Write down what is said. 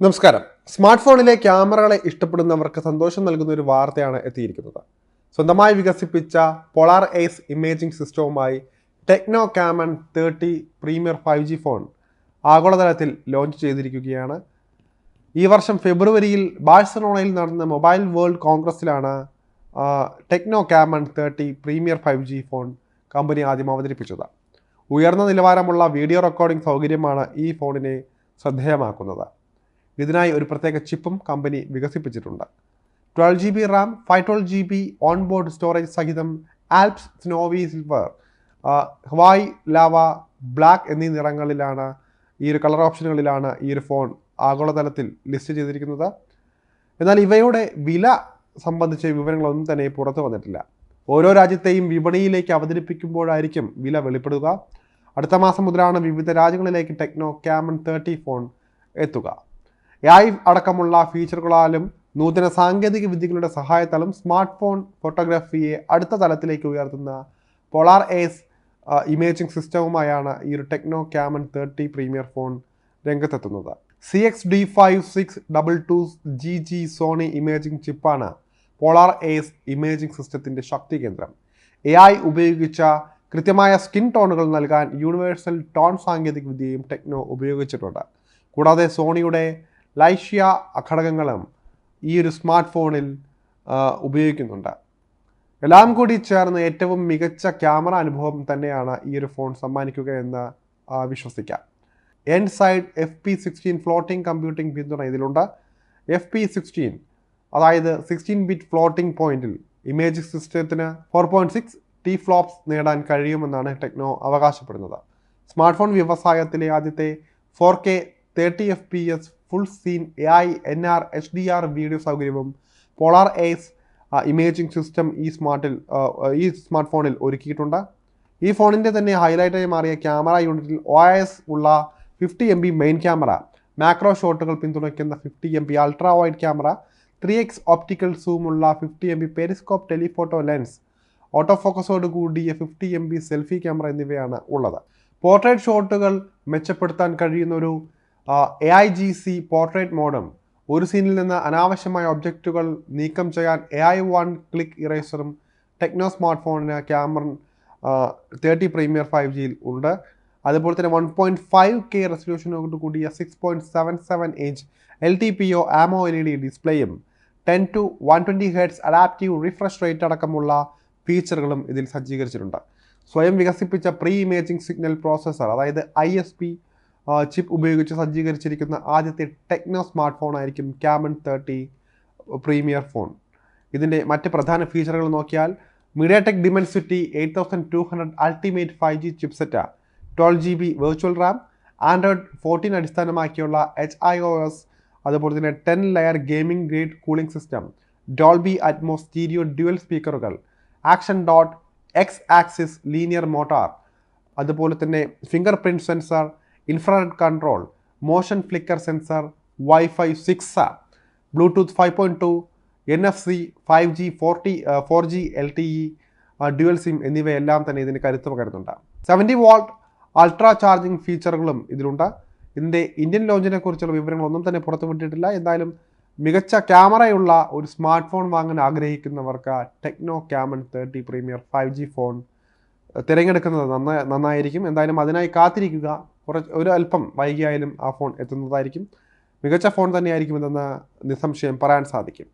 നമസ്കാരം. സ്മാർട്ട് ഫോണിലെ ക്യാമറകളെ ഇഷ്ടപ്പെടുന്നവർക്ക് സന്തോഷം നൽകുന്ന ഒരു വാർത്തയാണ് എത്തിയിരിക്കുന്നത്. സ്വന്തമായി വികസിപ്പിച്ച പോളാർ എയ്സ് ഇമേജിംഗ് സിസ്റ്റവുമായി Tecno Camon thirty Premier five G phone ആഗോളതലത്തിൽ ലോഞ്ച് ചെയ്തിരിക്കുകയാണ്. ഈ വർഷം ഫെബ്രുവരിയിൽ ബാഴ്സലോണയിൽ നടന്ന മൊബൈൽ വേൾഡ് കോൺഗ്രസിലാണ് ആ, Tecno Camon thirty Premier five G phone company ആദ്യം അവതരിപ്പിച്ചത്. ഉയർന്ന നിലവാരമുള്ള വീഡിയോ റെക്കോർഡിംഗ് സൗകര്യമാണ് ഈ ഫോണിനെ ശ്രദ്ധേയമാക്കുന്നത്. ഇതിനായി ഒരു പ്രത്യേക ചിപ്പും company വികസിപ്പിച്ചിട്ടുണ്ട്. Twelve G B RAM five twelve G B on board storage സഹിതം Alps Snowy Silver Hawaii Lava Black എന്നീ നിറങ്ങളിലാണ് ഈ ഒരു കളർ ഓപ്ഷനുകളിലാണ് ഈ ഒരു ഫോൺ ആഗോളതലത്തിൽ ലിസ്റ്റ് ചെയ്തിരിക്കുന്നത്. എന്നാൽ ഇവയുടെ വില സംബന്ധിച്ച വിവരങ്ങളൊന്നും തന്നെ പുറത്തു വന്നിട്ടില്ല. ഓരോ രാജ്യത്തെയും വിപണിയിലേക്ക് അവതരിപ്പിക്കുമ്പോഴായിരിക്കും വില വെളിപ്പെടുക. അടുത്ത മാസം മുതലാണ് വിവിധ രാജ്യങ്ങളിലേക്ക് ടെക്നോ ക്യാമൺ തേർട്ടി ഫോൺ എത്തുക. എ അടക്കമുള്ള ഫീച്ചറുകളാലും നൂതന സാങ്കേതിക വിദ്യകളുടെ സഹായത്താലും സ്മാർട്ട് ഫോൺ ഫോട്ടോഗ്രാഫിയെ അടുത്ത തലത്തിലേക്ക് ഉയർത്തുന്ന പോളാർ എസ് ഇമേജിംഗ് സിസ്റ്റവുമായാണ് ഈ ഒരു Tecno Camon thirty Premier phone രംഗത്തെത്തുന്നത്. C X D five six double two G G Sony imaging ചിപ്പാണ് polar S imaging സിസ്റ്റത്തിന്റെ ശക്തി കേന്ദ്രം. എ ഐ ഉപയോഗിച്ച കൃത്യമായ സ്കിൻ ടോണുകൾ നൽകാൻ യൂണിവേഴ്സൽ ടോൺ സാങ്കേതിക വിദ്യയും ടെക്നോ ഉപയോഗിച്ചിട്ടുണ്ട്. കൂടാതെ സോണിയുടെ ലൈഷ്യ ഘടകങ്ങളും ഈ ഒരു സ്മാർട്ട് ഫോണിൽ ഉപയോഗിക്കുന്നുണ്ട്. എല്ലാം കൂടി ചേർന്ന് ഏറ്റവും മികച്ച ക്യാമറ അനുഭവം തന്നെയാണ് ഈ ഒരു ഫോൺ സമ്മാനിക്കുക എന്ന് വിശ്വസിക്കാം. Inside F P sixteen floating computing പിന്തുണ ഇതിലുണ്ട്. എഫ് പി സിക്സ്റ്റീൻ അതായത് സിക്സ്റ്റീൻ ബിറ്റ് ഫ്ലോട്ടിംഗ് പോയിന്റിൽ ഇമേജ് സിസ്റ്റത്തിന് four point six T flops നേടാൻ കഴിയുമെന്നാണ് ടെക്നോ അവകാശപ്പെടുന്നത്. സ്മാർട്ട് ഫോൺ വ്യവസായത്തിലെ ആദ്യത്തെ four K thirty F P S full scene A I N R H D R video സൗകര്യവും polar ace imaging system ഈ സ്മാർട്ടിൽ ഈ സ്മാർട്ട് ഫോണിൽ ഒരുക്കിയിട്ടുണ്ട്. ഈ ഫോണിന്റെ തന്നെ ഹൈലൈറ്റായി മാറിയ ക്യാമറ യൂണിറ്റിൽ ഒ എസ് ഉള്ള fifty M B main camera macro ഷോട്ടുകൾ പിന്തുണയ്ക്കുന്ന fifty M B ultra wide camera three X optical സൂമുള്ള fifty M B periscope telephoto lens auto ഫോക്കസോട് കൂടിയ fifty M B selfie camera എന്നിവയാണ് ഉള്ളത്. പോർട്രേറ്റ് ഷോട്ടുകൾ മെച്ചപ്പെടുത്താൻ കഴിയുന്ന ഒരു A I G C portrait modem ഒരു സീനിൽ നിന്ന് അനാവശ്യമായ ഒബ്ജക്റ്റുകൾ നീക്കം ചെയ്യാൻ എ ഐ വൺ ക്ലിക്ക് ഇറേസറും ടെക്നോ സ്മാർട്ട് ഫോണിന് ക്യാമറ തേർട്ടി പ്രീമിയർ ഫൈവ് ജിയിൽ ഉണ്ട്. അതുപോലെ തന്നെ വൺ പോയിന്റ് ഫൈവ് കെ റെസൊല്യൂഷനോട് കൂടിയ six point seven seven inch L T P O AMO L E D ഡിസ്പ്ലേയും ten to one twenty hertz adaptive refresh rate അടക്കമുള്ള ഫീച്ചറുകളും ഇതിൽ സജ്ജീകരിച്ചിട്ടുണ്ട്. സ്വയം വികസിപ്പിച്ച പ്രീ ഇമേജിംഗ് സിഗ്നൽ പ്രോസസ്സർ അതായത് ഐ എസ് പി ചിപ്പ് ഉപയോഗിച്ച് സജ്ജീകരിച്ചിരിക്കുന്ന ആദ്യത്തെ ടെക്നോ സ്മാർട്ട് ഫോൺ ആയിരിക്കും ക്യാമൺ തേർട്ടി പ്രീമിയർ ഫോൺ ഇതിന്റെ മറ്റ് പ്രധാന ഫീച്ചറുകൾ നോക്കിയാൽ MediaTek Dimensity eight thousand two hundred ultimate five G chipset twelve G B virtual RAM Android fourteen അടിസ്ഥാനമാക്കിയുള്ള എച്ച് ഐ ഒ എസ് അതുപോലെ തന്നെ ten layer gaming grade cooling system Dolby Atmos stereo dual സ്പീക്കറുകൾ action dot X axis linear motor അതുപോലെ തന്നെ fingerprint sensor infrared control motion flicker sensor wifi six bluetooth five point two N F C five G forty four G L T E dual SIM എന്നിവയെല്ലാം തന്നെ ഇതിന് കരുത്ത് പകരുന്നുണ്ട് seventy volt ultra charging ഫീച്ചറുകളും ഇതിലുണ്ട്. ഇതിന്റെ ഇന്ത്യൻ ലോഞ്ചിനെ കുറിച്ചുള്ള വിവരങ്ങളൊന്നും തന്നെ പുറത്തുവിട്ടിട്ടില്ല എന്തായാലും മികച്ച ക്യാമറയുള്ള ഒരു സ്മാർട്ട് ഫോൺ വാങ്ങാൻ ആഗ്രഹിക്കുന്നവർക്ക് Tecno Camon thirty Premier five G phone തിരഞ്ഞെടുക്കുന്നത് നന്നായി നന്നായിരിക്കും. എന്തായാലും അതിനായി കാത്തിരിക്കുക. കുറച്ച് ഒരു അല്പം വൈകിയായാലും ആ ഫോൺ എത്തുന്നതായിരിക്കും. മികച്ച ഫോൺ തന്നെയായിരിക്കും ഇതെന്ന് നിസ്സംശയം പറയാൻ സാധിക്കും.